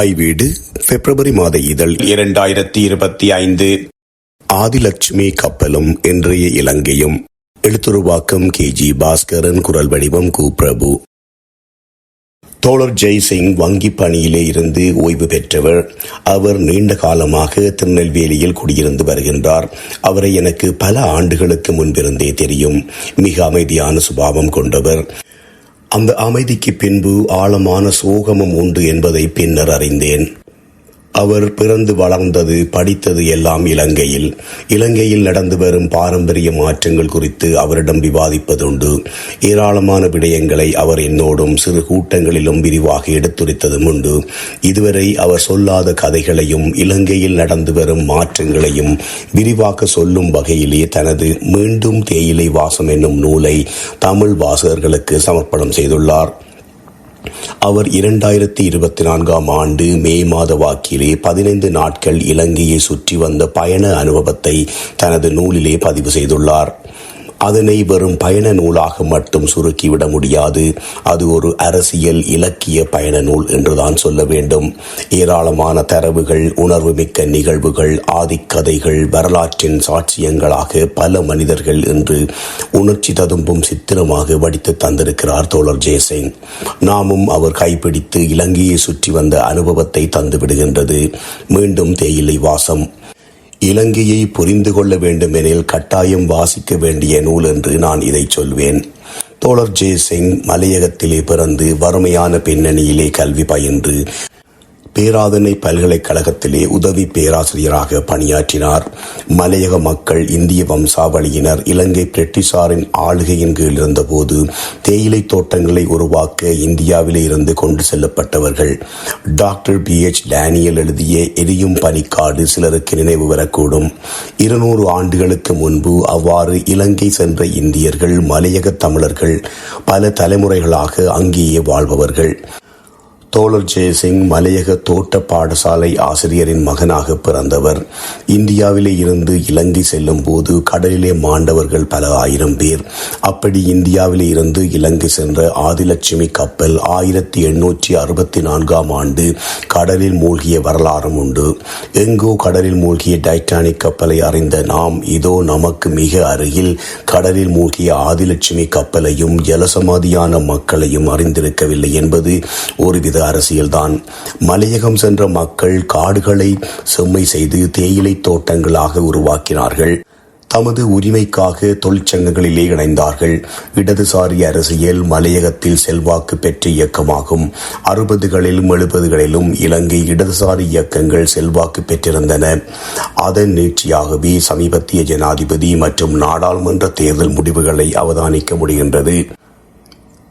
தாய் வீடு பிப்ரவரி மாத இதழ் இரண்டாயிரத்தி இருபத்தி ஐந்து. ஆதிலட்சுமி கப்பலும் இன்றைய இலங்கையும். எழுத்துருவாக்கம் கே ஜி பாஸ்கரன் குரல் வடிவம் கு பிரபு தோழர் ஜெய்சிங் வங்கி பணியிலே இருந்து ஓய்வு பெற்றவர். அவர் நீண்ட காலமாக திருநெல்வேலியில் குடியிருந்து வருகின்றார். அவரை எனக்கு பல ஆண்டுகளுக்கு முன்பிருந்தே தெரியும். மிக அமைதியான சுபாவம் கொண்டவர். அந்த அமைதிக்கு பின்பு ஆழமான சோகமும் உண்டு என்பதை பின்னர் அறிந்தேன். அவர் பிறந்து வளர்ந்தது படித்தது எல்லாம் இலங்கையில். இலங்கையில் நடந்து வரும் பாரம்பரிய மாற்றங்கள் குறித்து அவரிடம் விவாதிப்பதுண்டு. ஏராளமான விடயங்களை அவர் என்னோடும் சிறு கூட்டங்களிலும் விரிவாக எடுத்துரைத்ததும் உண்டு. இதுவரை அவர் சொல்லாத கதைகளையும் இலங்கையில் நடந்து வரும் மாற்றங்களையும் விரிவாக சொல்லும் வகையிலே தனது மீண்டும் தேயிலை வாசம் என்னும் நூலை தமிழ் வாசகர்களுக்கு சமர்ப்பணம் செய்துள்ளார். அவர் இரண்டாயிரத்தி இருபத்தி நான்காம் ஆண்டு மே மாத வாக்கிலே பதினைந்து நாட்கள் இலங்கையை சுற்றி வந்த பயண அனுபவத்தை தனது நூலிலே பதிவு செய்துள்ளார். அதனை வெறும் பயண நூலாக மட்டும் சுருக்கிவிட முடியாது. அது ஒரு அரசியல் இலக்கிய பயண நூல் என்றுதான் சொல்ல வேண்டும். ஏராளமான தரவுகள் உணர்வு மிக்க நிகழ்வுகள் ஆதிக்கதைகள் வரலாற்றின் சாட்சியங்களாக பல மனிதர்கள் என்று உணர்ச்சி ததும்பும் சித்திரமாக வடித்து தந்திருக்கிறார் தோழர் ஜெயசிங் நாமும் அவர் கைப்பிடித்து இலங்கையை சுற்றி வந்த அனுபவத்தை தந்துவிடுகின்றது. மீண்டும் தேயிலை வாசம். இலங்கையை புரிந்து கொள்ள வேண்டுமெனில் கட்டாயம் வாசிக்க வேண்டிய நூல் என்று நான் இதை சொல்வேன். தோழர் ஜெய்சிங் மலையகத்திலே பிறந்து வறுமையான பின்னணியிலே கல்வி பயின்று பேராதனை பல்கலைக்கழகத்திலே உதவி பேராசிரியராக பணியாற்றினார். மலையக மக்கள் இந்திய வம்சாவளியினர் இலங்கை பிரிட்டிஷாரின் ஆளுகையின் கீழ் இருந்தபோது தேயிலை தோட்டங்களை உருவாக்க இந்தியாவிலே இருந்து கொண்டு செல்லப்பட்டவர்கள். Doctor P. எச். டேனியல் எழுதிய எரியும் பனிக்காடு சிலருக்கு நினைவு வரக்கூடும். இருநூறு ஆண்டுகளுக்கு முன்பு அவ்வாறு இலங்கை சென்ற இந்தியர்கள் மலையக தமிழர்கள் பல தலைமுறைகளாக அங்கேயே வாழ்பவர்கள். தோழர் ஜெயசிங் மலையக தோட்ட பாடசாலை ஆசிரியரின் மகனாக பிறந்தவர். இந்தியாவிலே இருந்து இலங்கை செல்லும் போது கடலிலே மாண்டவர்கள் பல ஆயிரம் பேர். அப்படி இந்தியாவிலே இருந்து இலங்கை சென்ற ஆதிலட்சுமி கப்பல் ஆயிரத்தி எண்ணூற்றி அறுபத்தி நான்காம் ஆண்டு கடலில் மூழ்கிய வரலாறும் உண்டு. எங்கோ கடலில் மூழ்கிய டைட்டானிக் கப்பலை அறிந்த நாம் இதோ நமக்கு மிக அருகில் கடலில் மூழ்கிய ஆதிலட்சுமி கப்பலையும் ஜலசமாதியான மக்களையும் அறிந்திருக்கவில்லை என்பது ஒருவித அரசியல்தான். மலையகம் சென்ற மக்கள் காடுகளை செம்மை செய்து தேயிலை தோட்டங்களாக உருவாக்கினார்கள். தமது உரிமைக்காக தொழிற்சங்கங்களிலே இணைந்தார்கள். இடதுசாரி அரசியல் மலையகத்தில் செல்வாக்கு பெற்ற இயக்கமாகும். அறுபதுகளிலும் எழுபதுகளிலும் இலங்கை இடதுசாரி இயக்கங்கள் செல்வாக்கு பெற்றிருந்தன. அதன் நீட்சியாகவே சமீபத்திய ஜனாதிபதி மற்றும் நாடாளுமன்ற தேர்தல் முடிவுகளை அவதானிக்க முடிகின்றது.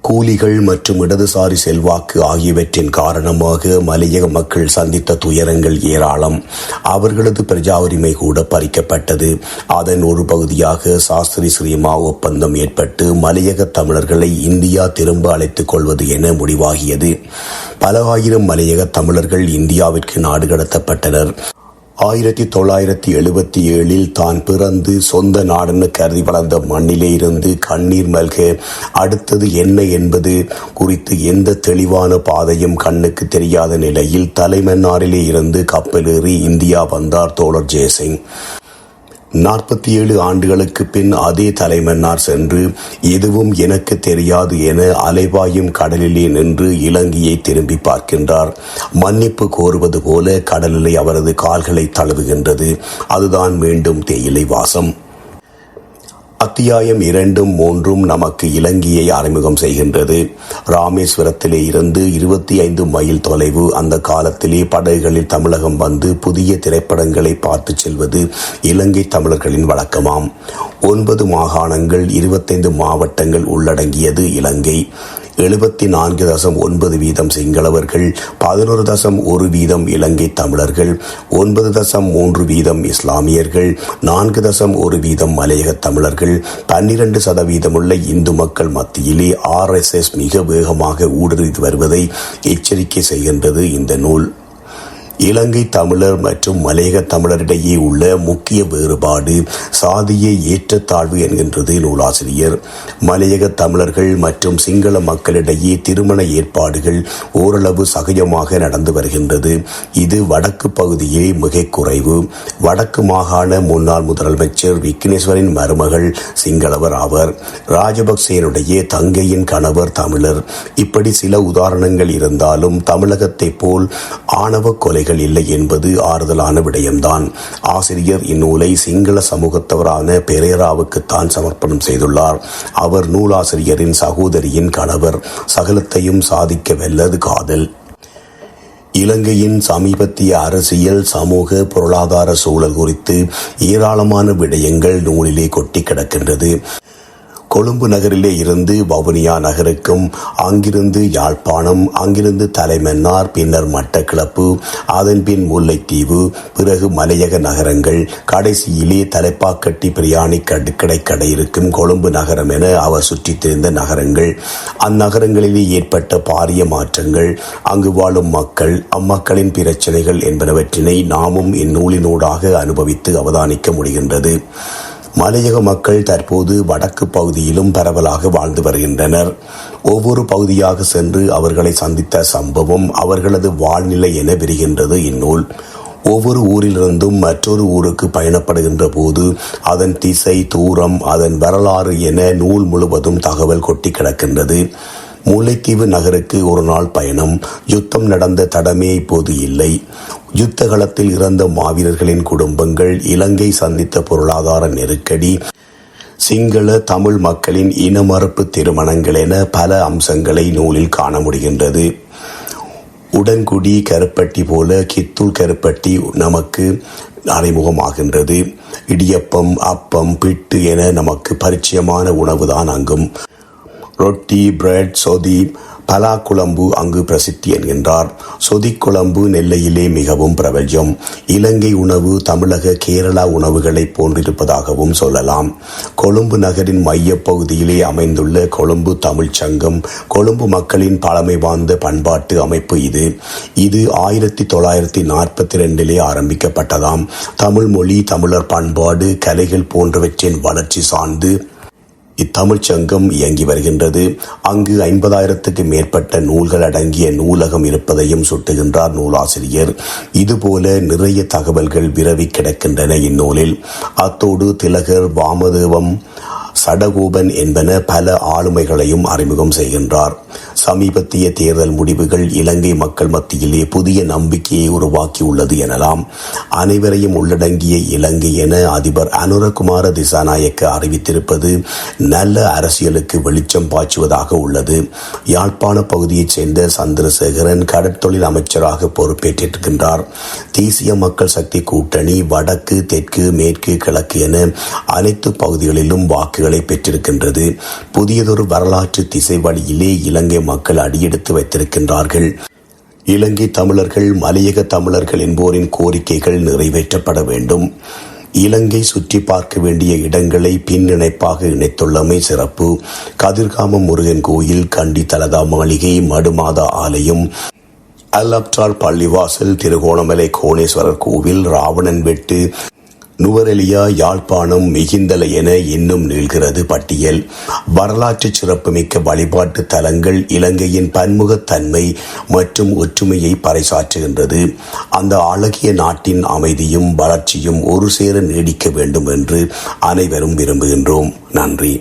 கூலிகள் மற்றும் இடதுசாரி செல்வாக்கு ஆகியவற்றின் காரணமாக மலையக மக்கள் சந்தித்த துயரங்கள் ஏராளம். அவர்களது பிரஜா உரிமை கூட பறிக்கப்பட்டது. அதன் ஒரு பகுதியாக சாஸ்திரி ஸ்ரீமா ஒப்பந்தம் ஏற்பட்டு மலையக தமிழர்களை இந்தியா திரும்ப அழைத்துக் கொள்வது என முடிவாகியது. பல ஆயிரம் மலையக தமிழர்கள் இந்தியாவிற்கு நாடு கடத்தப்பட்டனர். ஆயிரத்தி தொள்ளாயிரத்தி எழுபத்தி ஏழில் தான் பிறந்து சொந்த நாடென கருதி வளர்ந்த மண்ணிலே இருந்து கண்ணீர் மல்க அடுத்தது என்ன என்பது குறித்து எந்த தெளிவான பாதையும் கண்ணுக்கு தெரியாத நிலையில் தலைமன்னாரிலே இருந்து கப்பலேறி இந்தியா வந்தார் தோழர் ஜெயசிங். நாற்பத்தி ஏழு ஆண்டுகளுக்கு பின் அதே தலைமன்னார் சென்று எதுவும் எனக்கு தெரியாது என அலைவாயும் கடலிலே நின்று இலங்கையை திரும்பி பார்க்கின்றார். மன்னிப்பு கோருவது போல கடலிலே அவரது கால்களை தழுவுகின்றது. அதுதான் மீண்டும் தேயிலை வாசம். அத்தியாயம் இரண்டும் மூன்றும் நமக்கு இலங்கையை அறிமுகம் செய்கின்றது. ராமேஸ்வரத்திலே இருந்து இருபத்தி ஐந்து மைல் தொலைவு. அந்த காலத்திலே படகுகளில் தமிழகம் வந்து புதிய திரைப்படங்களை பார்த்து செல்வது இலங்கை தமிழர்களின் வழக்கமாம். ஒன்பது மாகாணங்கள் இருபத்தைந்து மாவட்டங்கள் உள்ளடங்கியது இலங்கை. எழுபத்தி நான்கு தசம் ஒன்பது வீதம் சிங்களவர்கள் பதினோரு தசம் ஒரு வீதம் இலங்கை தமிழர்கள் ஒன்பது தசம் மூன்று வீதம் இஸ்லாமியர்கள் நான்கு தசம் ஒரு வீதம் மலையக தமிழர்கள் பன்னிரண்டு சதவீதமுள்ள இந்து மக்கள் மத்தியிலே ஆர்எஸ்எஸ் மிக வேகமாக ஊடுருவி வருவதை எச்சரிக்கை செய்கின்றது இந்த நூல். இலங்கை தமிழர் மற்றும் மலையக தமிழரிடையே உள்ள முக்கிய வேறுபாடு சாதிய ஏற்றத்தாழ்வு என்கின்றது நூலாசிரியர். மலையக தமிழர்கள் மற்றும் சிங்கள மக்களிடையே திருமண ஏற்பாடுகள் ஓரளவு சகஜமாக நடந்து வருகின்றது. இது வடக்கு பகுதியே மிக குறைவு. வடக்கு மாகாண முன்னாள் முதலமைச்சர் விக்னேஸ்வரின் மருமகள் சிங்களவர் ஆவர். ராஜபக்சேனுடைய தங்கையின் கணவர் தமிழர். இப்படி சில உதாரணங்கள் இருந்தாலும் தமிழகத்தைப் போல் ஆணவ கொலைகள் இல்லை என்பது ஆறுதலான விடயம்தான். ஆசிரியர் இந்நூலை சிங்கள சமூகத்தவரான பெரேராவுக்குத்தான் சமர்ப்பணம் செய்துள்ளார். அவர் நூலாசிரியரின் சகோதரியின் கணவர். சகலத்தையும் சாதிக்க வெல்லது காதல். இலங்கையின் சமீபத்திய அரசியல் சமூக பொருளாதார சூழல் குறித்து ஏராளமான விடயங்கள் நூலிலே கொட்டி கிடக்கின்றது. கொழும்பு நகரிலே இருந்து வவுனியா நகருக்கும் அங்கிருந்து யாழ்ப்பாணம் அங்கிருந்து தலைமன்னார் பின்னர் மட்டக்கிளப்பு அதன் பின் முல்லைத்தீவு பிறகு மலையக நகரங்கள் கடைசியிலே தலைப்பாக்கட்டி பிரியாணி கடுக்கடை கடை இருக்கும் கொழும்பு நகரம் என அவர் சுற்றித் திரிந்த நகரங்கள். அந்நகரங்களிலே ஏற்பட்ட பாரிய மாற்றங்கள் அங்கு வாழும் மக்கள் அம்மக்களின் பிரச்சனைகள் என்பனவற்றினை நாமும் இந்நூலினூடாக அனுபவித்து அவதானிக்க முடிகின்றது. மலையக மக்கள் தற்போது வடக்கு பகுதியிலும் பரவலாக வாழ்ந்து வருகின்றனர். ஒவ்வொரு பகுதியாக சென்று அவர்களை சந்தித்த சம்பவம் அவர்களது வாழ்நிலை என விரிகின்றது இந்நூல். ஒவ்வொரு ஊரிலிருந்தும் மற்றொரு ஊருக்கு பயணப்படுகின்ற போது அதன் திசை தூரம் அதன் வரலாறு என நூல் முழுவதும் தகவல் கொட்டி கிடக்கின்றது. முல்லைத்தீவு நகருக்கு ஒரு நாள் பயணம். யுத்தம் நடந்த தடமே இப்போது இல்லை. யுத்த களத்தில் இறந்த மாவீரர்களின் குடும்பங்கள் இலங்கை சந்தித்த பொருளாதார நெருக்கடி. சிங்கள தமிழ் மக்களின் இனமறுப்பு திருமணங்கள் என பல அம்சங்களை நூலில் காண முடிகின்றது. உடன்குடி கருப்பட்டி போல கித்தூர் கருப்பட்டி நமக்கு அறிமுகமாகின்றது. இடியப்பம் அப்பம் பிட்டு என நமக்கு பரிச்சயமான உணவுதான் அங்கும். ரொட்டி பிரெட் சொதி பலா குழம்பு அங்கு பிரசித்தி என்கின்றார். சொதி குழம்பு நெல்லையிலே மிகவும் பிரபல்யம். இலங்கை உணவு தமிழக கேரளா உணவுகளை போன்றிருப்பதாகவும் சொல்லலாம். கொழும்பு நகரின் மையப்பகுதியிலே அமைந்துள்ள கொழும்பு தமிழ்ச் சங்கம் கொழும்பு மக்களின் பழமை வாய்ந்த பண்பாட்டு அமைப்பு இது. இது ஆயிரத்தி தொள்ளாயிரத்தி நாற்பத்தி ரெண்டிலே ஆரம்பிக்கப்பட்டதாம். தமிழ் மொழி தமிழர் பண்பாடு கலைகள் போன்றவற்றின் வளர்ச்சி சார்ந்து இத்தமிழ்ச் சங்கம் இயங்கி வருகின்றது. அங்கு ஐம்பதாயிரத்துக்கு மேற்பட்ட நூல்கள் அடங்கிய நூலகம் இருப்பதையும் சுட்டுகின்றார் நூலாசிரியர். இதுபோல நிறைய தகவல்கள் விரவி கிடக்கின்றன இந்நூலில். அத்தோடு திலகர் வாமதேவம் சடகோபன் என்பன பல ஆளுமைகளையும் அறிமுகம் செய்கின்றார். சமீபத்திய தேர்தல் முடிவுகள் இலங்கை மக்கள் மத்தியிலே புதிய நம்பிக்கையை உருவாக்கியுள்ளது எனலாம். அனைவரையும் உள்ளடங்கிய இலங்கை என அதிபர் அனுரகுமார திசாநாயக்க அறிவித்திருப்பது நல்ல அரசியலுக்கு வெளிச்சம் பாய்ச்சுவதாக உள்ளது. யாழ்ப்பாண பகுதியைச் சேர்ந்த சந்திரசேகரன் கடற்தொழில் அமைச்சராக பொறுப்பேற்றிருக்கின்றார். தேசிய மக்கள் சக்தி கூட்டணி வடக்கு தெற்கு மேற்கு கிழக்கு என அனைத்து பகுதிகளிலும் வாக்குகள் பெற்றிருக்கின்றது. புதியதொரு வரலாற்று திசை வழியிலே இலங்கை மக்கள் அடியெடுத்து வைத்திருக்கின்றார்கள். இலங்கை தமிழர்கள் மலையக தமிழர்கள் என்போரின் கோரிக்கைகள் நிறைவேற்றப்பட வேண்டும். இலங்கை சுற்றி பார்க்க வேண்டிய இடங்களை பின்னிணைப்பாக இணைத்துள்ளமை சிறப்பு. கதிர்காம முருகன் கோயில் கண்டி தலதா மாளிகை மடுமாதா ஆலயம் அல்லப்டால் பள்ளிவாசல் திருகோணமலை கோணேஸ்வரர் கோவில் ராவணன் வெட்டு நுவரெலியா யாழ்ப்பாணம் மிகிந்தல என இன்னும் நீள்கிறது பட்டியல். வரலாற்று சிறப்புமிக்க வழிபாட்டு தலங்கள் இலங்கையின் பன்முகத்தன்மை மற்றும் ஒற்றுமையை பறைசாற்றுகின்றது. அந்த அழகிய நாட்டின் அமைதியும் வளர்ச்சியும் ஒரு சேர நீடிக்க வேண்டும் என்று அனைவரும் விரும்புகின்றோம். நன்றி.